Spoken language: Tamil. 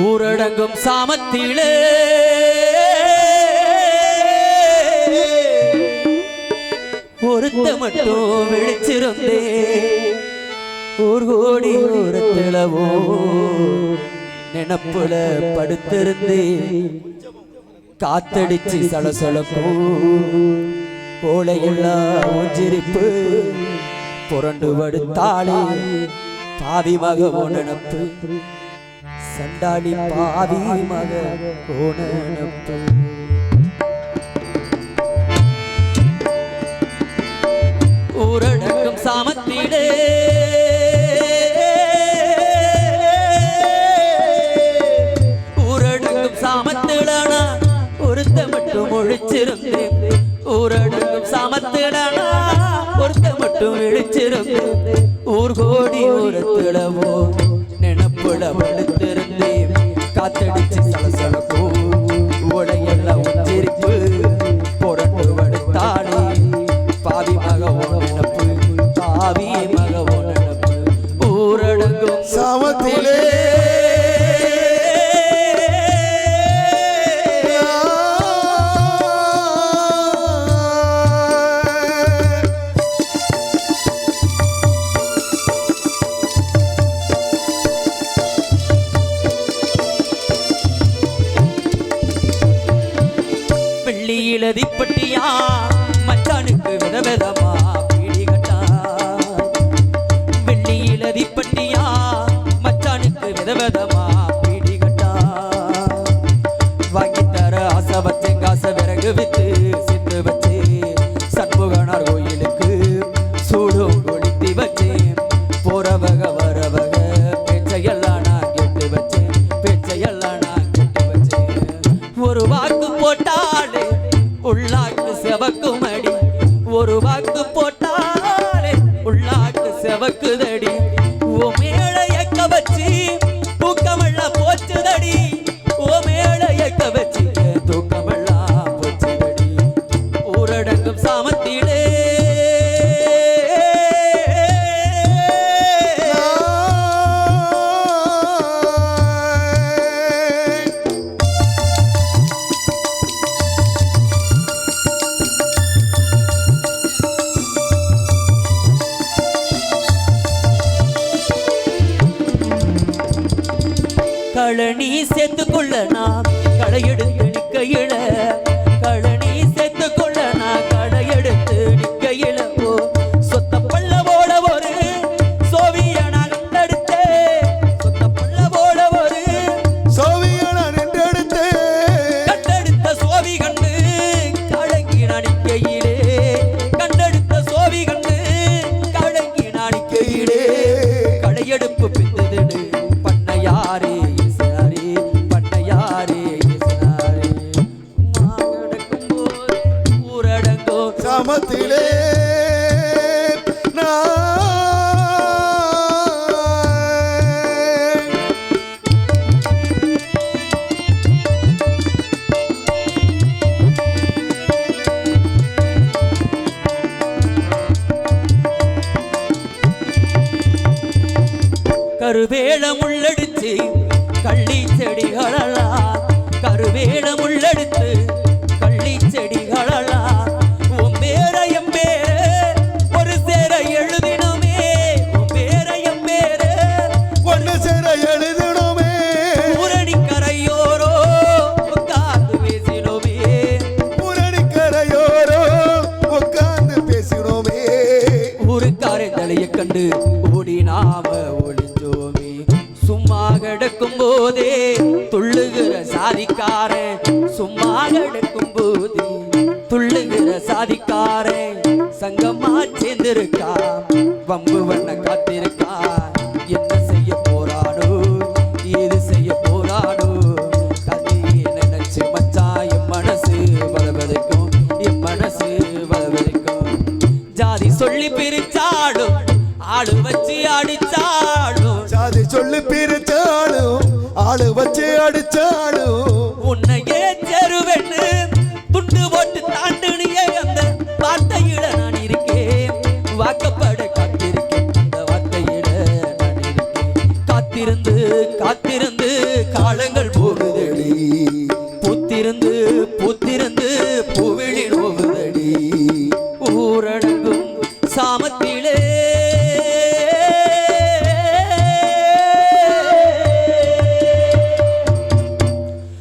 ஊரடங்கும் சாமத்திலே. ஒருத்த மட்டும் விழிச்சிருந்தே. ஊர் கோடி ஓரத்திலவோ நினப்புல படுத்திருந்தே. காத்தடிச்சு சலசலக்கும். கோலையுள்ள ஊஞ்சிரிப்பு புரண்டு படுத்தாளே பாவி மக நினப்பு. சண்டாளி பாவி மக நினப்பு ஊரடங்கும் சாமத்திலே ஊரடங்கும் சாமத்திலானா ஒருத்த மட்டும் ஒழிச்சிருந்தேன். ஊரடங்கும் சாமத்திலானா ஒருத்த மட்டும் இழிச்சிருந்தேன் ஊர் கோடி ஊரத்திலவோ நினப்புல படுத்திருந்தேன் காத்தடிச்சு கதிப்பட்டியா? மச்சானுக்கு விதவிதமா பீடி கட்டா? வெள்ளியில திப்பட்டியா மச்சானுக்கு விதவிதமா பீடி கட்டா? வாங்கி தர ஆசை வச்சேன் காசை விறகு வித்து ஒரு வாக்கு போட்ட களனி சேர்த்துக்கொள்ள நாம் நான் களையெடுத்து கருவேல முள்ளடிச்சு கள்ளி செடிகளெல்லாம் கருவேல முள்ளடித்து கள்ளி செடிகளெல்லாம் உன் பேர எம் பேர ஒரு சேர எழுதினோமே. உன் பேர எம் பேர ஒண்ணு சேர எழுதிடுமே ஊரணி கரையோரோ உட்கார்ந்து பேசினோமே. புரணிக்கரையோரோ உட்கார்ந்து பேசினோமே. ஊருக்காரன் தலையை கண்டு சாதிக்காரன் சும்மா எடுக்கும் போது துள்ளுகிற சாதிக்காரன் சங்கமா சேர்ந்திருக்கா வம்பு வண்ண காத்திருக்கா. என்ன செய்ய போறானோ ஏது செய்ய போறானோ கதையை நினைச்சு மச்சா என் மனசு பலவதைக்கும் என் மனசு பலவதைக்கும் ஜாதி சொல்லி பிரிச்சாடும் ஆடு வச்சு அடிச்சாடும் ஜாதி சொல்லி பிரிச்சாடும் ஆளு வச்சு அடிச்சாலும்